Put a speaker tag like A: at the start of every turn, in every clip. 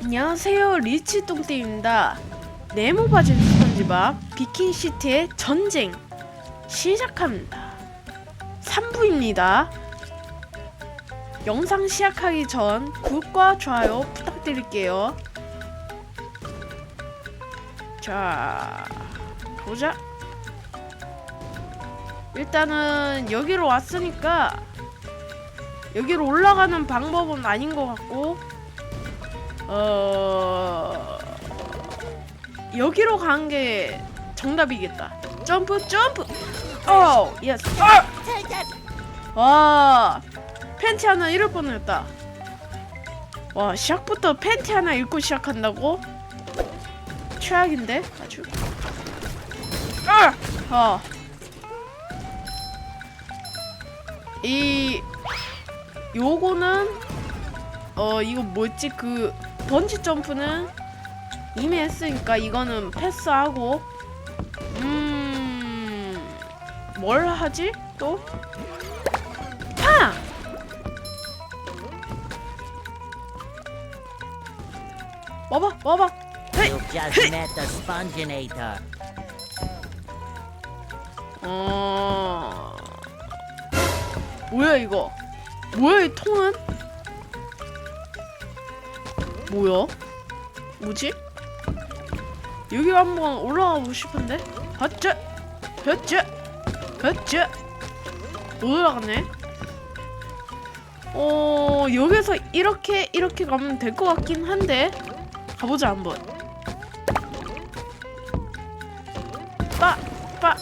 A: 안녕하세요 리치 똥띠입니다. 네모 바지 스펀지밥 비킨 시트의 전쟁 시작합니다. 3부입니다. 영상 시작하기 전 구독과 좋아요 부탁드릴게요. 자 보자. 일단은 여기로 왔으니까 여기로 올라가는 방법은 아닌 것 같고 어 여기로 간 게 정답이겠다. 점프 점프. 어 예스. 와 팬티 하나 잃을 뻔했다. 와 시작부터 팬티 하나 잃고 시작한다고? 최악인데 아주. 아! 어. 이 요거는 어 이거 뭐였지 그 번지 점프는 이미 했으니까 이거는 패스하고. 음뭘 하지 또? 파! 먹어 먹어 헤이. 어. 뭐야 이거? 뭐야 이 통은 뭐야 뭐지 여기 한번 올라가고 싶은데 헛째 헛째 헛째 못 올라가네 어 여기서 이렇게 이렇게 가면 될 것 같긴 한데 가보자 한번 빠 빠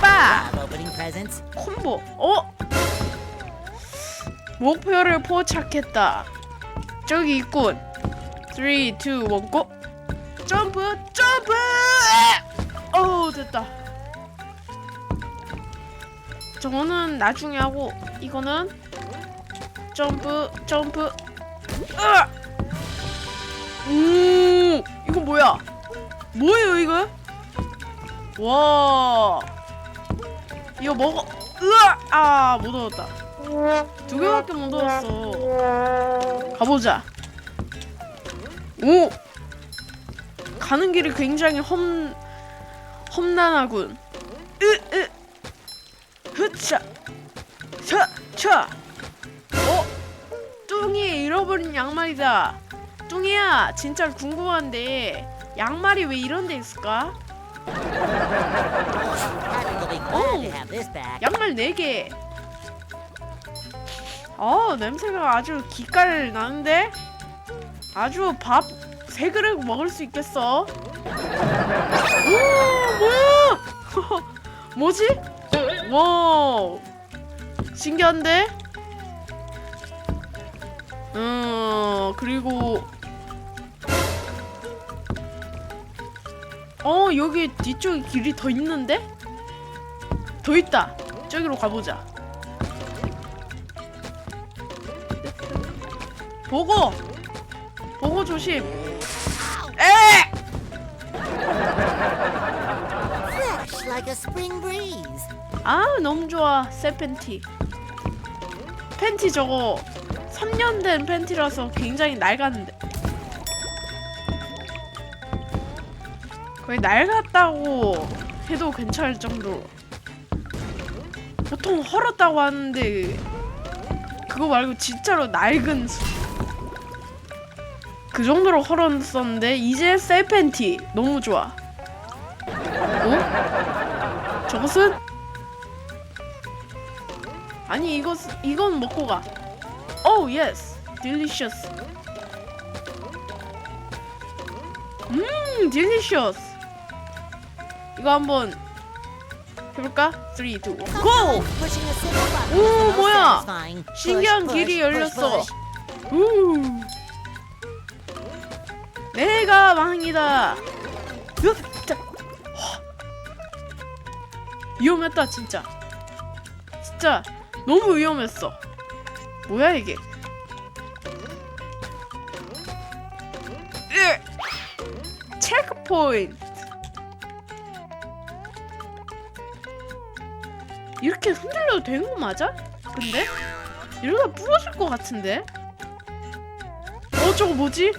A: 빠.
B: Opening presents.
A: 콤보. 어? 목표를 포착했다. 저기 있군. 3, 2, 1, 고! 점프! 점프! 어우, 됐다. 저거는 나중에 하고, 이거는 점프, 점프. 으아! 오! 이거 뭐야? 뭐예요, 이거? 와. 이거 먹어. 으아! 아, 못 얻었다. 두 개밖에 못 얻었어. 가보자. 오! 가는 길이 굉장히 험, 험난하군. 으, 으. 흐차. 차, 차. 어? 뚱이 잃어버린 양말이다. 뚱이야, 진짜 궁금한데, 양말이 왜 이런 데 있을까?
B: This back.
A: 양말 4개. 어, 냄새가 아주 기깔 나는데? 아주 밥 세 그릇 먹을 수 있겠어. 오, 뭐야? 뭐지? 와, 신기한데? 음, 그리고 어, 여기 뒤쪽에 길이 더 있는데? 더 있다. 저기로 가보자. 보고, 보고 조심. 에!
B: Fresh like a spring breeze.
A: 아 너무 좋아 새 팬티. 팬티 저거 3년 된 팬티라서 굉장히 낡았는데. 거의 낡았다고 해도 괜찮을 정도로. 보통 헐었다고 하는데 그거 말고 진짜로 낡은 수. 그 정도로 헐었었는데 이제 새 팬티 너무 좋아. 어? 저것은 아니 이것 이건 먹고 가. 오 예스, 딜리셔스. 음, 딜리셔스. 이거 한번 해볼까? 3, 2, 1, 고!
B: Pushing a single button.
A: 오, 뭐야? 신기한 길이 열렸어. 우. 내가 왕이다. 허. 위험했다 진짜. 진짜 너무 위험했어. 뭐야 이게? 으. 체크포인트. 이렇게 흔들려도 되는 거 맞아? 근데 이러다 부러질 것 같은데? 어 저거 뭐지?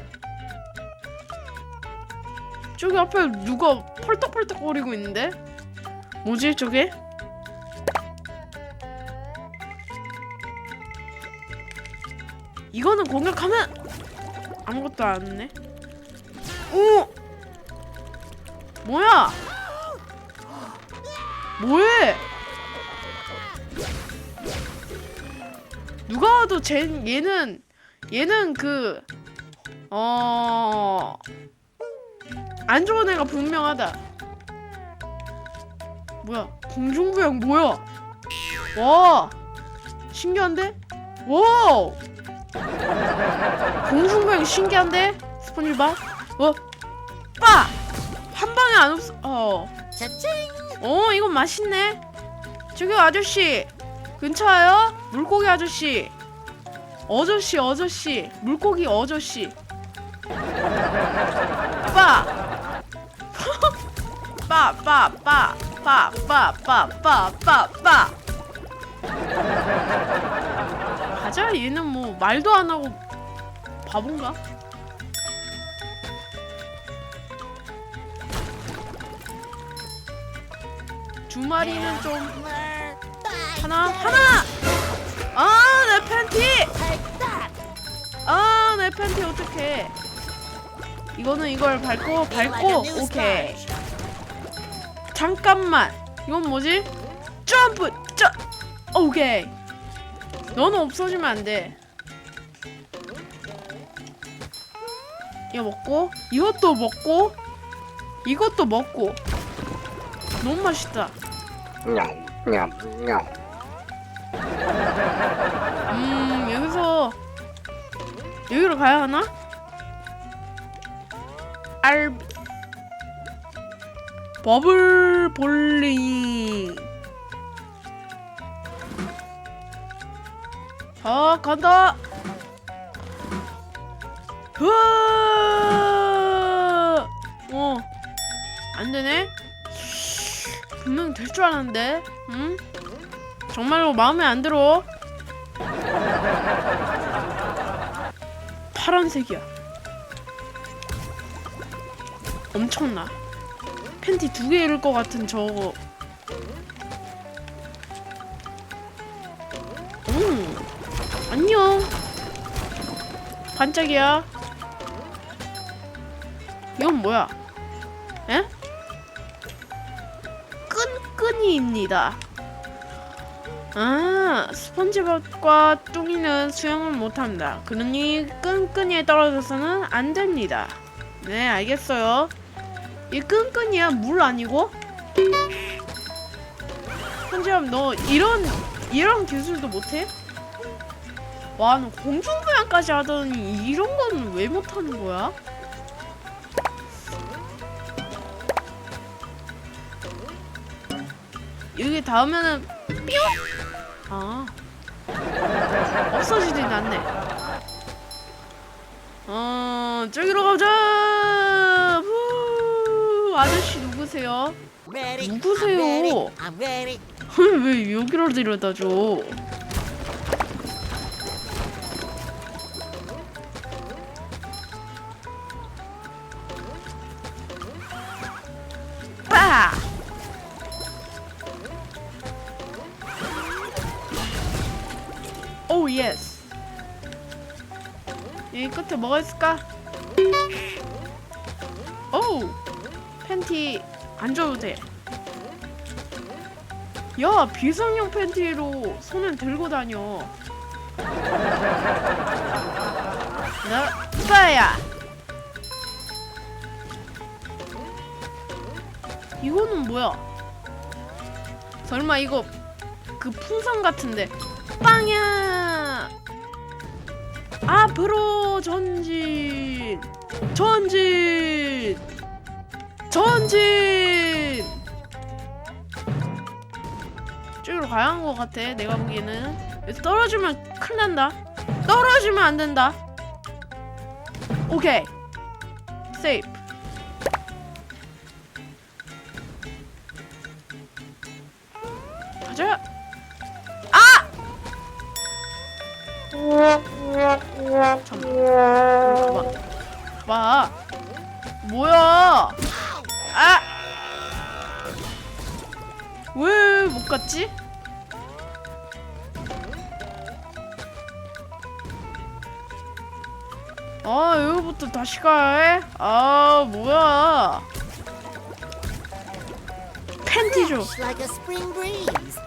A: 저기 앞에 누가 펄떡펄떡거리고 있는데? 뭐지 저게? 이거는 공격하면 아무것도 안 했네. 오! 뭐야? 뭐해? 누가 와도 쟤 얘는 얘는 그 어. 안 좋은 애가 분명하다. 뭐야? 공중부양 뭐야? 와! 신기한데? 와! 공중부양 신기한데? 스폰지밥? 어? 빠! 한 방에 안 없어. 어.
B: Cha-ching!
A: 어, 이건 맛있네. 저기 아저씨. 근처에요? 물고기 아저씨. 어저씨, 어저씨. 물고기 어저씨. 빠. 빠, 빠, 빠. 빠, 빠, 빠, 빠, 빠, 빠. 가자, 얘는 뭐 말도 안 하고 바본가? 두 마리는 좀. 하나 하나 아 내 팬티! 아 내 팬티 어떡해 이거는 이걸 밟고 밟고 오케이. 잠깐만. 이건 뭐지? 점프! 점 오케이. 너는 없어지면 안돼. 이거 먹고 이것도 먹고 이것도 먹고. 너무 맛있다. 음 여기서 여기로 가야 하나? 알 버블 볼링 자 간다 으아! 어 안되네 분명 될 줄 알았는데 응? 정말로 마음에 안 들어 파란색이야. 엄청나. 팬티 두 개 입을 것 같은 저거. 음, 안녕. 반짝이야. 이건 뭐야? 에? 끈끈이입니다. 아, 스펀지밥과 뚱이는 수영을 못합니다. 그러니 끈끈이에 떨어져서는 안 됩니다. 네, 알겠어요. 이 끈끈이야 물 아니고? 스펀지밥 너 이런 이런 기술도 못해? 와, 너 공중부양까지 하더니 이런 건 왜 못하는 거야? 여기 닿으면은 뿅! 아 없어지진 않네. 어 저기로 가자. 후 아저씨 누구세요? 누구세요? 왜 여기로 데려다 줘? 빠! 오 예스. 여기 끝에 뭐가 있을까? 팬티 안 줘도 돼. 야 비상용 팬티로 손을 들고 다녀. 나 빠야. 이거는 뭐야? 설마 이거 그 풍선 같은데 빵야. 앞으로 전진. 전진. 전진. 저기로 가야 하는 것 같아. 내가 보기에는 여기서 떨어지면 큰일 난다. 떨어지면 안 된다. 오케이. 세이프. 아 여기부터 다시 가야 해? 아 뭐야? 팬티 줘.
B: Fresh like a spring breeze.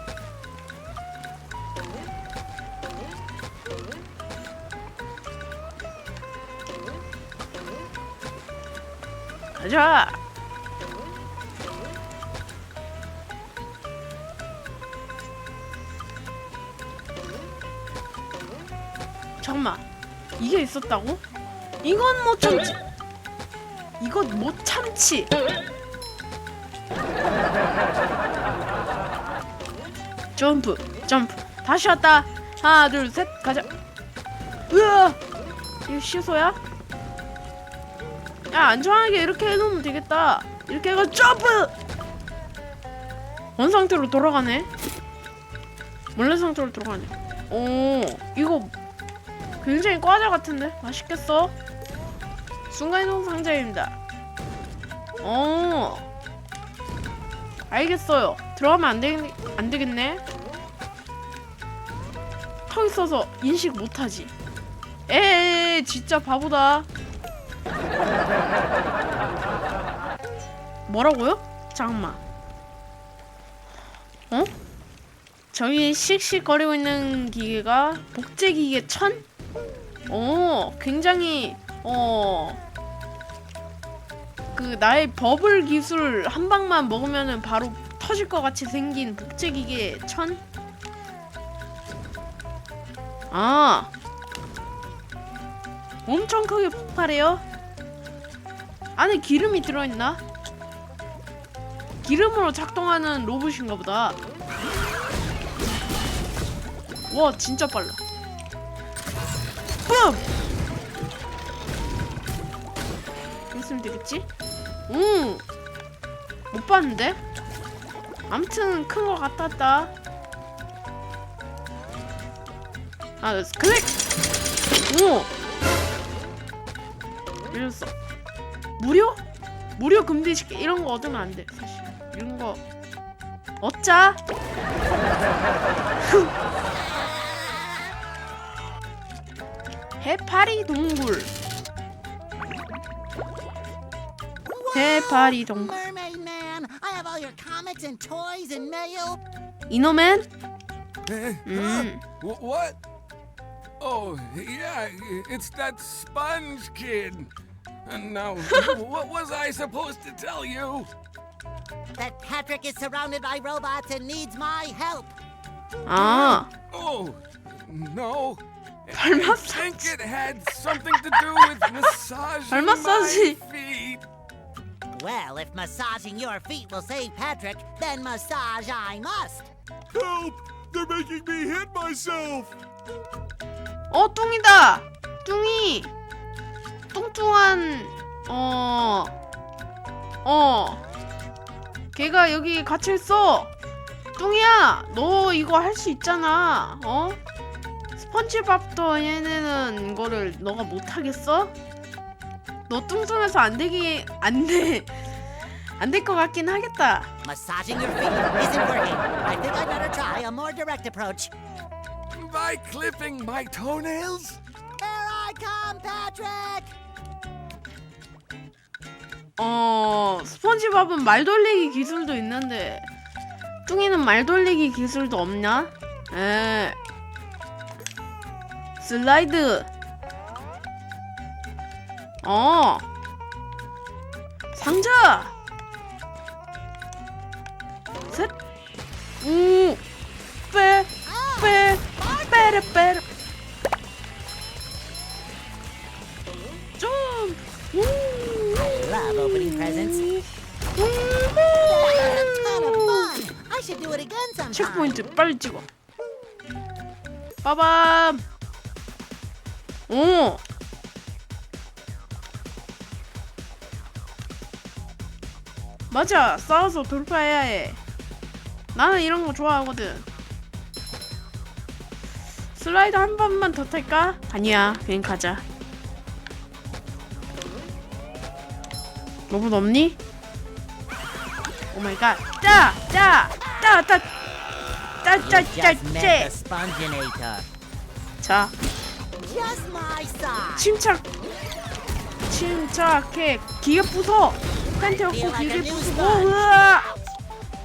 A: 가자. 잠깐만. 이게 있었다고? 이건 못 참지. 이건 못 참지. 점프, 점프. 다시 왔다. 하나, 둘, 셋, 가자. 으아! 이거 시소야? 야 안전하게 이렇게 해놓으면 되겠다 이렇게 해가 점프 원 상태로 돌아가네 원래 상태로 돌아가네 오 이거 굉장히 과자 같은데 맛있겠어 순간이동 상자입니다 어 알겠어요 들어가면 안, 되겠, 안 되겠네 턱 있어서 인식 못하지 에이 진짜 바보다 뭐라고요? 잠깐만. 어? 저기 씩씩거리고 있는 기계가 복제 기계 천? 어, 굉장히 어. 그 나의 버블 기술 한 방만 먹으면은 바로 터질 것 같이 생긴 복제 기계 천? 아. 엄청 크게 폭발해요? 안에 기름이 들어있나? 기름으로 작동하는 로봇인가 보다. 와, 진짜 빨라. 뿜! 있으면 되겠지? 응! 못 봤는데? 암튼 큰 거 같다 왔다. 아, 클릭! 오! 이랬어. 무료? 무료 금지시키 이런 거 얻으면 안 돼. 사실 이런 거 얻자. 해파리 동굴. 해파리 동굴.
B: Mermaid Man, I have all your comics and toys and mail.
A: 이노맨?
C: Eh,
A: Mm.
C: huh? Wh- what? Oh, yeah, it's that sponge kid. And now, what was I supposed to tell you?
B: That Patrick is surrounded by robots and needs my help.
A: 아,
C: Oh, no.
A: 발
C: I think
A: 마사지.
C: it had something to do with massaging
A: 발
C: my
A: 마사지.
C: feet.
B: Well, if massaging your feet will save Patrick, then massage I must.
C: Help! They're making me hit myself.
A: 어 뚱이다. 뚱이. 뚱뚱한 어. 어. 걔가 여기 갇혀 있어. 뚱이야, 너 이거 할 수 있잖아. 어? 스펀지밥도 해내는 거를 너가 못 하겠어? 너 뚱뚱해서 안 되기 안 돼. 안 될 것 같긴 하겠다.
B: Massaging your feet isn't working. I think I better try a more direct approach.
C: By clipping my toenails?
B: Here I come, Patrick!
A: 어, 스펀지밥은 말 돌리기 기술도 있는데 뚱이는 말 돌리기 기술도 없냐? 에. 슬라이드. 어. 상자. 체크포인트 빨리 찍어. 빠밤. 오. 맞아. 싸워서 돌파해야 해. 나는 이런 거 좋아하거든. 슬라이드 한 번만 더 탈까? 아니야. 그냥 가자. 로봇 없니? 오마이갓 짜! 짜! 짜! 짜! 짜! 짜!
B: just
A: 짜!
B: met the
A: 짜!
B: Sponginator.
A: 자. 침착 침착해 기계 부숴 팬티 없고
B: new
A: 부수고. 으아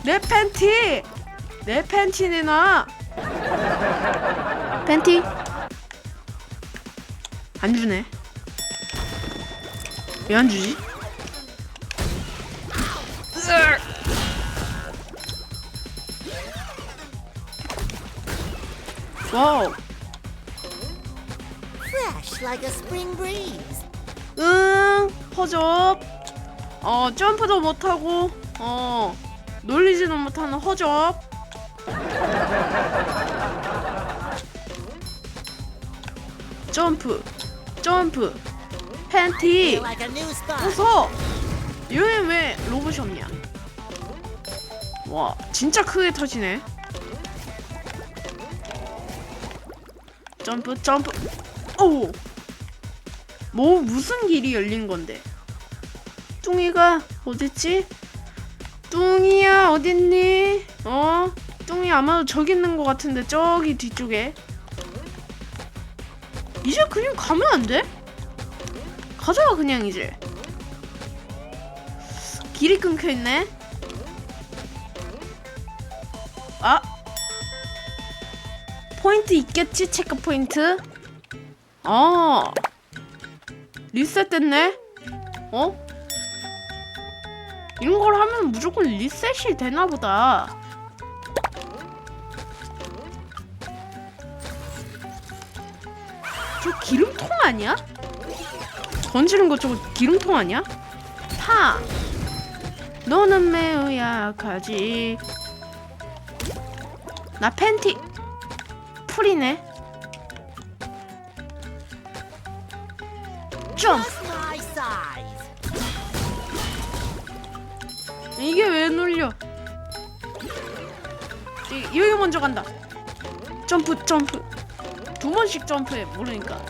A: 내 팬티 내 팬티 내놔 팬티 안 주네 왜 안 주지? 와우
B: Fresh like a spring breeze.
A: 응 허접 어 점프도 못하고 어 놀리지도 못하는 허접. 점프 점프 팬티. 웃어 얘는 왜 로봇이 없냐? 와 진짜 크게 터지네. 점프 점프. 오! 뭐 무슨 길이 열린 건데 뚱이가 어딨지? 뚱이야 어딨니? 어? 뚱이 아마도 저기 있는 것 같은데 저기 뒤쪽에 이제 그냥 가면 안 돼? 가져와 그냥 이제 길이 끊겨 있네. 아 포인트 있겠지 체크 포인트. 아 리셋됐네. 어? 이런 걸 하면 무조건 리셋이 되나 보다. 저 기름통 아니야? 던지는 거 저거 기름통 아니야? 파. 너는 매우 약하지. 나 팬티 풀이네. 여기 먼저 간다. 점프 점프. 두 번씩 점프해 모르니까.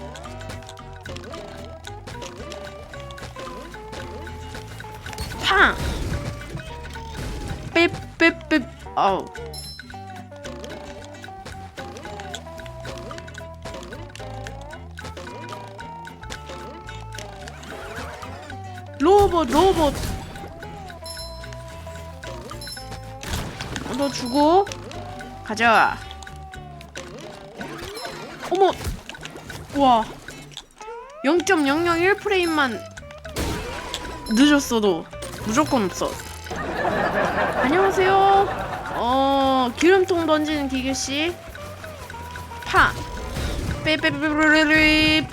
A: 팡. 삐삐삐. 아우. 로봇 로봇. 어, 너 주고 가자. 어머, 와, 0.001 프레임만 늦었어도 무조건 없어. 안녕하세요. 어, 기름통 던지는 기계 씨. 파. 빼빼빼빼빼빼.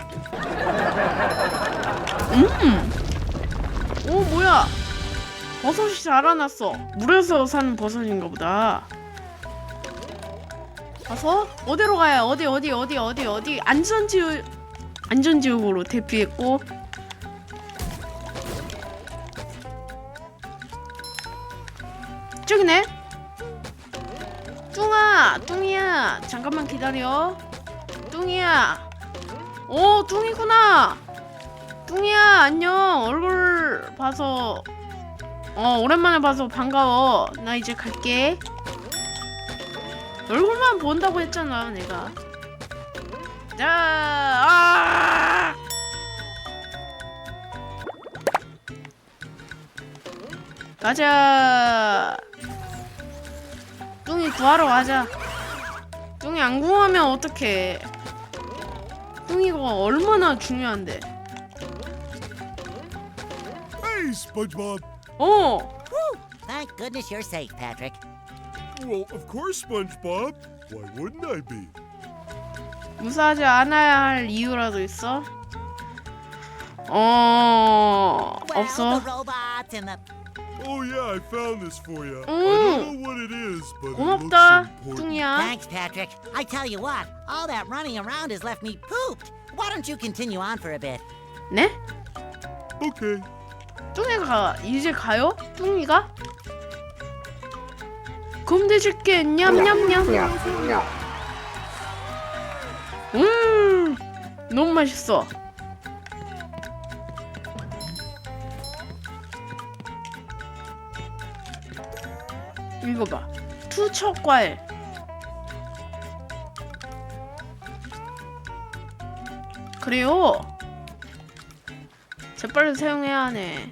A: 음. 오 뭐야? 버섯이 자라났어. 물에서 사는 버섯인가 보다. 가서 어디로 가야 어디 어디 어디 어디 어디 안전지역 안전지역으로 대피했고 저기네. 뚱아, 뚱이야, 잠깐만 기다려. 뚱이야. 오, 뚱이구나. 뚱이야, 안녕. 얼굴 봐서 어 오랜만에 봐서 반가워 나 이제 갈게 얼굴만 본다고 했잖아 내가 자 아! 가자 뚱이 구하러 가자 뚱이 안 구하면 어떡해 뚱이가 얼마나 중요한데
D: Hey, SpongeBob.
A: 어
B: Thank goodness you're safe, Patrick.
D: Well, of course, SpongeBob. Why wouldn't I be?
A: 무사하지 않아야 할 이유라도 있어? 어
B: Well,
A: 없어.
B: the robots and the
D: Oh yeah, I found this for you. I
A: Mm.
D: don't know what it is, but it looks
A: 고맙다,
D: important.
A: 뚱이야.
B: Thanks, Patrick. I tell you what, all that running around has left me pooped. Why don't you continue on for a bit?
A: 네?
D: Okay.
A: 뚱이가 이제 가요? 뚱이가? 곰대 줄게. 냠냠냠. 음 너무 맛있어. 읽어봐. 투척 과일. 그래요? 재빨리 사용해야 하네.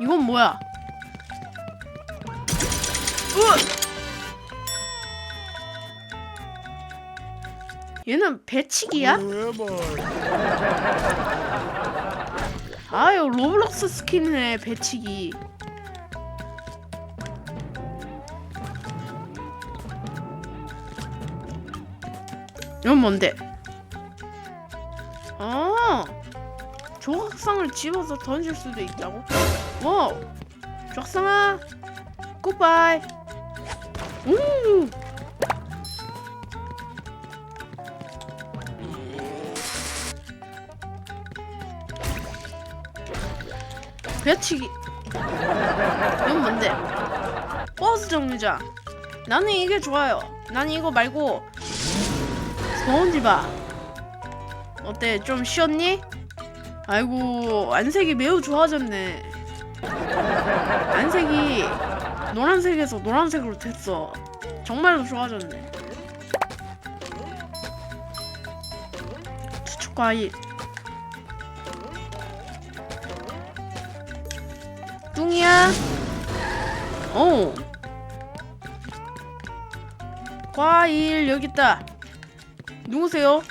A: 이건 뭐야? 얘는 배치기야? 아유 로블록스 스킨이네 배치기 이건 뭔데? 아 조각상을 집어서 던질 수도 있다고? 와우 조각상아 굿바이 우 배치기. 이건 뭔데? 버스 정류장. 나는 이게 좋아요. 나는 이거 말고 스펀지바 어때? 좀 쉬었니? 아이고 안색이 매우 좋아졌네. 안색이 노란색에서 노란색으로 됐어. 정말로 좋아졌네. 추측 과일 뚱이야? 어. 과일 여기 있다. 누구세요?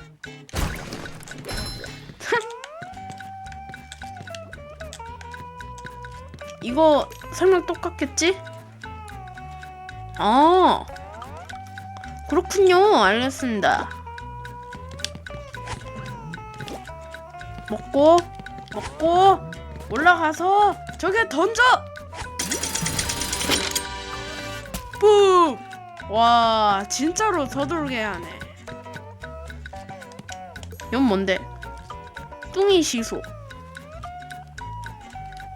A: 이거 설명 똑같겠지? 아. 그렇군요. 알겠습니다. 먹고 먹고 올라가서 저게 던져! 뿜! 와 진짜로 서두르게 하네 이건 뭔데? 뚱이 시소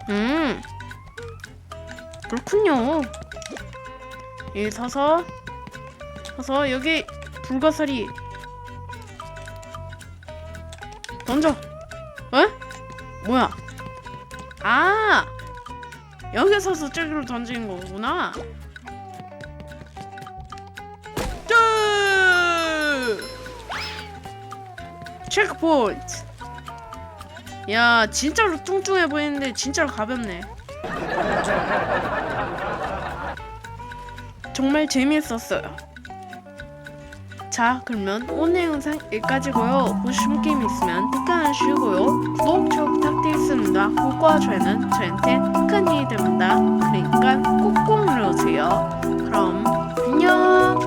A: 음 그렇군요 여기 서서 서서 여기 불가사리 던져 서서 저기로 던지는 거구나. 뚜! 체크포인트. 야 진짜로 뚱뚱해 보이는데 진짜로 가볍네. 정말 재미있었어요 자 그러면 오늘 영상 여기까지고요. 보시는 게임 있으면 댓글 하시고요. 구독 저 부탁드리겠습니다. 구독과 좋아요는 저한테 큰 힘이 됩니다. 그러니까 꾹꾹 눌러주세요. 그럼 안녕.